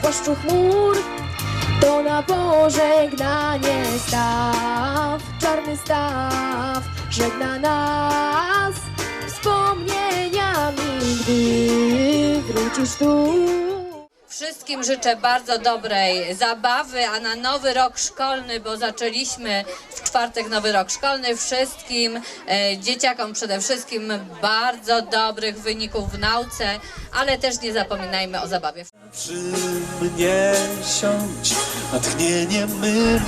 płaszczu chmur. To na pożegnanie staw Czarny staw żegna nas. Wspomnieniami, gdy wrócisz tu. Wszystkim życzę bardzo dobrej zabawy, a na nowy rok szkolny, bo zaczęliśmy czwartek nowy rok szkolny, wszystkim e, dzieciakom przede wszystkim bardzo dobrych wyników w nauce, ale też nie zapominajmy o zabawie. Przy mnie siądź, natchnieniem mym.